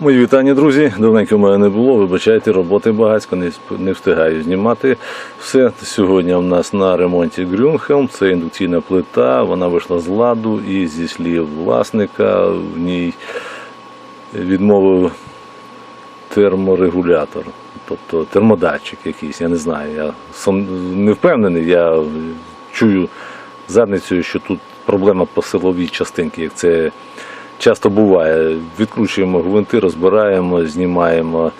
Мої вітання, друзі. Давненько в мене не було. Вибачайте, роботи багатько, не, встигаю знімати все. Сьогодні в нас на ремонті Грюнхелм. Це індукційна плита. Вона вийшла з ладу і зі слів власника в ній відмовив терморегулятор, тобто термодатчик якийсь, я не знаю. Я сам не впевнений, я чую задницею, що тут проблема по силовій частинці, як це часто буває. Відкручуємо гвинти, розбираємо, знімаємо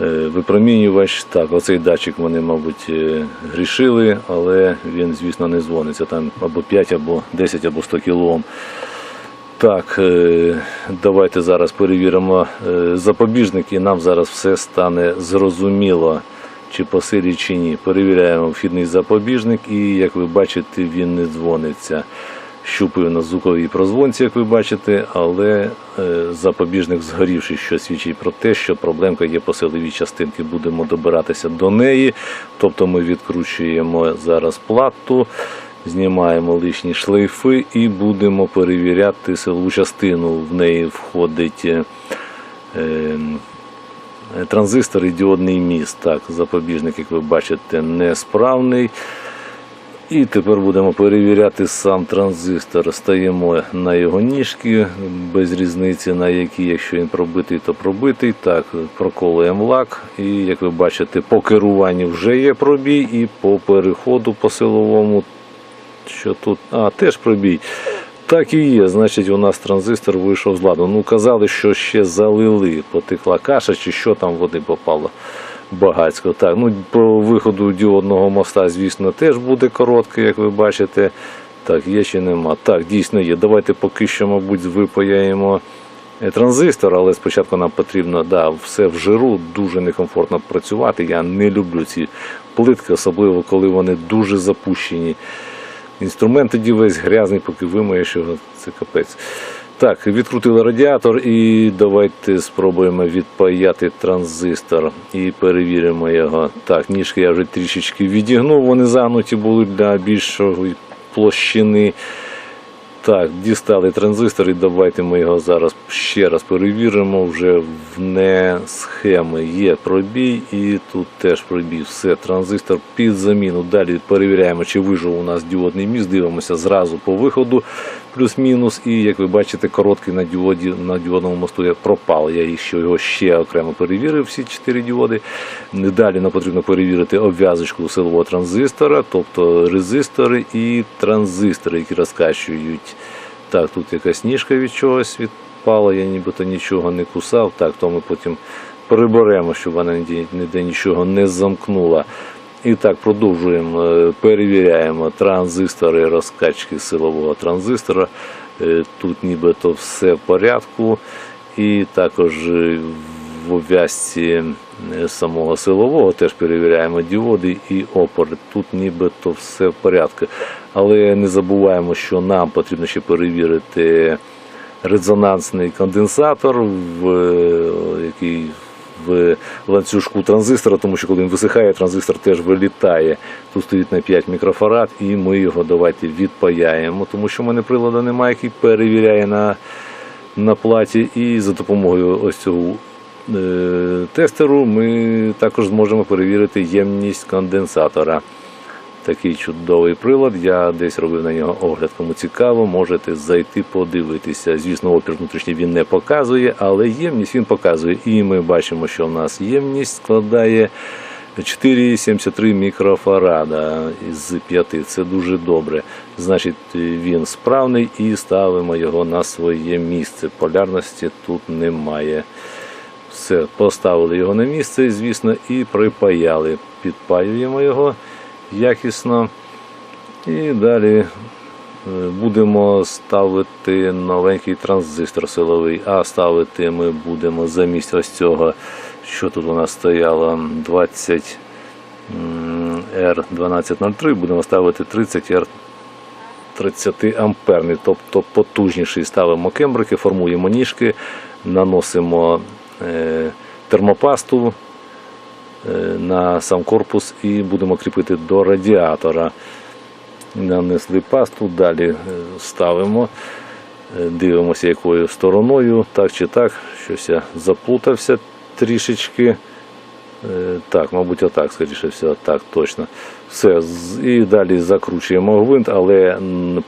е, випромінювач. Так, оцей датчик вони, мабуть, е, грішили, але він, звісно, не дзвониться. Там або 5, або 10, або 100 кОм. Так, е, давайте зараз перевіримо запобіжник і нам зараз все стане зрозуміло, чи по силі, чи ні. Перевіряємо вхідний запобіжник і, як ви бачите, він не дзвониться. Щупаю на звуковій прозвонці, як ви бачите, але е, запобіжник згорівший, що свідчить про те, що проблемка є по силовій частинці. Будемо добиратися до неї. Тобто ми відкручуємо зараз плату, знімаємо лишні шлейфи і будемо перевіряти силову частину. В неї входить. е, е, Транзистор і діодний міст. Так, запобіжник, як ви бачите, несправний. І тепер будемо перевіряти сам транзистор. Стаємо на його ніжки, без різниці на які, якщо він пробитий, то пробитий. Так, проколуємо лак. І як ви бачите, по керуванню вже є пробій, і по переходу по силовому, що тут, а, теж пробій. Так і є, значить, у нас транзистор вийшов з ладу. Ну, казали, що ще залили, потекла каша, чи що там води попало багацько. Так, ну по виходу діодного моста, звісно, теж буде короткий, як ви бачите. Так, є чи нема. Так, дійсно є. Давайте поки що, мабуть, випаяємо е, транзистор, але спочатку нам потрібно, да, все в жиру, дуже некомфортно працювати. Я не люблю ці плитки, особливо коли вони дуже запущені. Інструмент тоді весь грязний, поки вимиєш його, це капець. Так, відкрутили радіатор і давайте спробуємо відпаяти транзистор і перевіримо його. Так, ніжки я вже трішечки відігнув, вони загнуті були для більшої площини. Так, дістали транзистор і давайте ми його зараз ще раз перевіримо вже вне схеми. Є пробій і тут теж пробій. Все, транзистор під заміну. Далі перевіряємо, чи вижив у нас діодний міст. Дивимося зразу по виходу, плюс-мінус. І як ви бачите, короткий на діоді на діодному мосту я пропав. Я їх його ще окремо перевірив, всі чотири діоди. Далі нам потрібно перевірити обв'язочку силового транзистора, тобто резистори і транзистори, які розкачують. Так, тут якась ніжка від чогось відпала, я нібито нічого не кусав. Так, то ми потім приберемо, щоб вона ніде нічого не замкнула. І так, продовжуємо, е, перевіряємо транзистори розкачки силового транзистора. Е, Тут нібито все в порядку. І також е, в обв'язці е, самого силового теж перевіряємо діоди і опори. Тут нібито все в порядку. Але не забуваємо, що нам потрібно ще перевірити резонансний конденсатор, в, який в ланцюжку транзистора, тому що коли він висихає, транзистор теж вилітає. Тут стоїть на 5 мікрофарад, і ми його давайте відпаяємо, тому що в мене приладу немає, який перевіряє на, на платі. І за допомогою ось цього е, тестеру ми також зможемо перевірити ємність конденсатора. Такий чудовий прилад. Я десь робив на нього огляд. Кому цікаво, можете зайти подивитися. Звісно, опір внутрішній він не показує, але ємність він показує. І ми бачимо, що в нас ємність складає 4,73 мікрофарада із 5. Це дуже добре. Значить, він справний і ставимо його на своє місце. Полярності тут немає. Все, поставили його на місце, звісно, і припаяли. Підпаюємо його якісно. І далі е, будемо ставити новенький транзистор силовий, а ставити ми будемо замість ось цього, що тут у нас стояло 20 R1203, будемо ставити 30 R 30 амперний, тобто потужніший. Ставимо кембрики, формуємо ніжки, наносимо е, термопасту на сам корпус і будемо кріпити до радіатора. Нанесли пасту, далі е, ставимо Е, Дивимося, якою стороною, так чи так. Щось я заплутався трішечки. Е, Так, мабуть, отак, скоріше всього, так, точно. Все, і далі закручуємо гвинт, але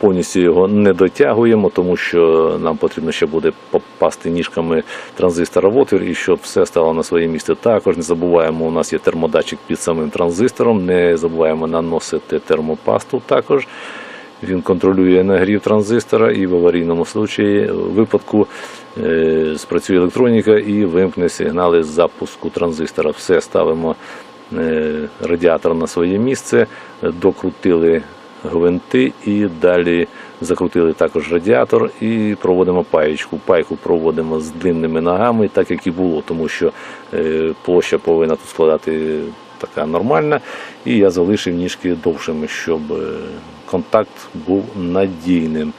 повністю його не дотягуємо, тому що нам потрібно ще буде попасти ніжками транзистора в отвір і щоб все стало на своє місце. Також не забуваємо, у нас є термодатчик під самим транзистором, не забуваємо наносити термопасту також. Він контролює нагрів транзистора і в аварійному случаї, випадку е, спрацює електроніка і вимкне сигнали з запуску транзистора. Все ставимо е, радіатор на своє місце, е, докрутили гвинти і далі закрутили також радіатор і проводимо паєчку. Пайку проводимо з длинними ногами, так як і було, тому що е, площа повинна тут складати така нормальна. І я залишив ніжки довшими, щоб е, контакт був надійним.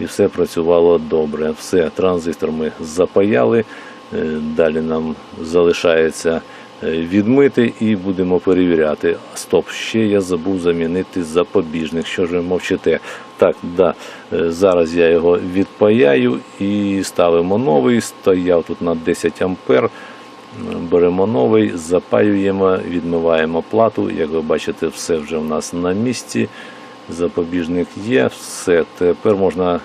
І все працювало добре. Все, транзистор ми запаяли. Е, Далі нам залишається е, відмити і будемо перевіряти. Стоп, ще я забув замінити запобіжник. Що ж ви мовчите? Так, да, е, зараз я його відпаяю і ставимо новий. Стояв тут на 10 ампер. Беремо новий, запаюємо, відмиваємо плату. Як ви бачите, все вже в нас на місці. Запобіжник є, все. Тепер можна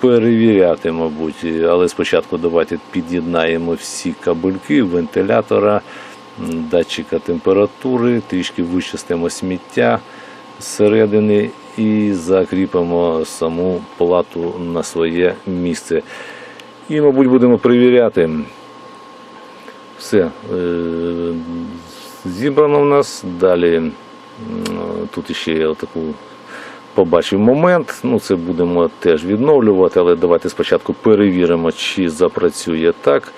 перевіряти, мабуть. Але спочатку давайте під'єднаємо всі кабельки вентилятора, датчика температури, трішки вичистимо сміття зсередини і закріпимо саму плату на своє місце. І, мабуть, будемо перевіряти. Все е, зібрано в нас. Далі тут ще я таку побачив момент. Ну, це будемо теж відновлювати, але давайте спочатку перевіримо, чи запрацює так.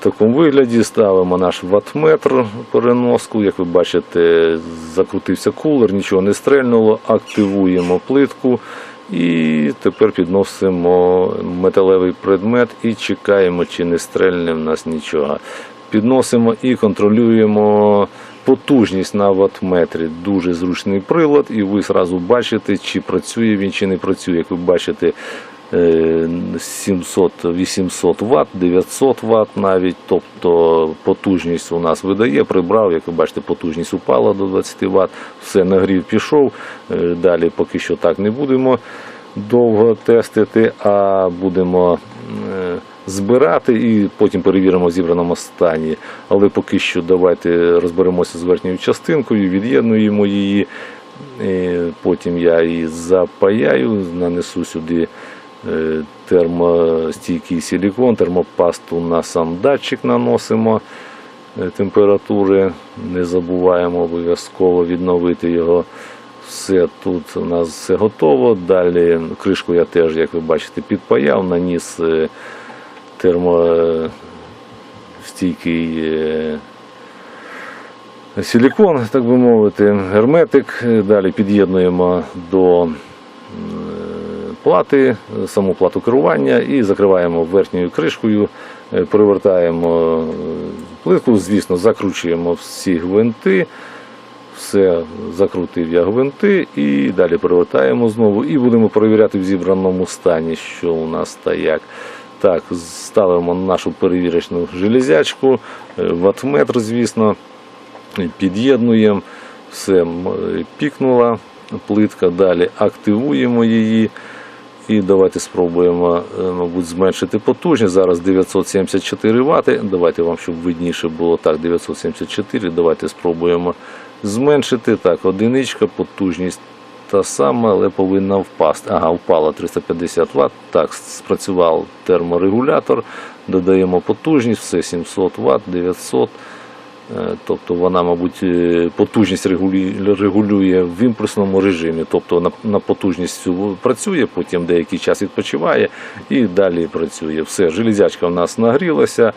В такому вигляді ставимо наш ватметр переноску. Як ви бачите, закрутився кулер, нічого не стрельнуло, активуємо плитку і тепер підносимо металевий предмет і чекаємо, чи не стрельне в нас нічого. Підносимо і контролюємо потужність на ватметрі. Дуже зручний прилад, і ви зразу бачите, чи працює він, чи не працює. Як ви бачите, е, 700-800 Вт, 900 Вт навіть, тобто потужність у нас видає, прибрав, як ви бачите, потужність упала до 20 Вт, все нагрів пішов. Е, Далі поки що так не будемо довго тестити, а будемо е, збирати і потім перевіримо в зібраному стані. Але поки що давайте розберемося з верхньою частинкою, від'єднуємо її. Е, Потім я її запаяю, нанесу сюди е, термостійкий силікон, термопасту на сам датчик наносимо е, температури. Не забуваємо обов'язково відновити його. Все тут у нас все готово. Далі кришку я теж, як ви бачите, підпаяв, наніс термостійкий е, силікон, так би мовити, герметик. Далі під'єднуємо до плати, саму плату керування і закриваємо верхньою кришкою, е, перевертаємо е, плитку, звісно, закручуємо всі гвинти. Все, закрутив я гвинти і далі перевертаємо знову і будемо перевіряти в зібраному стані, що у нас та як. Так, ставимо нашу перевірочну железячку, е, ватметр, звісно, під'єднуємо, все е, пікнула плитка, далі активуємо її. І давайте спробуємо, е, мабуть, зменшити потужність. Зараз 974 Вт. Давайте вам, щоб видніше було так, 974. Давайте спробуємо зменшити. Так, одиничка, потужність та сама, але повинна впасти. Ага, впала 350 Вт. Так, спрацював терморегулятор. Додаємо потужність, все 700 Вт, 900 Е, Тобто вона, мабуть, е, потужність регулює, в імпульсному режимі. Тобто на, на потужність працює, потім деякий час відпочиває і далі працює. Все, железячка в нас нагрілася,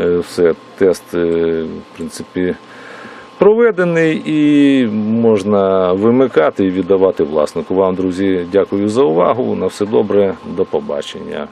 е, все, тест, е, в принципі, проведений і можна вимикати і віддавати власнику. Вам, друзі, дякую за увагу. На все добре, до побачення.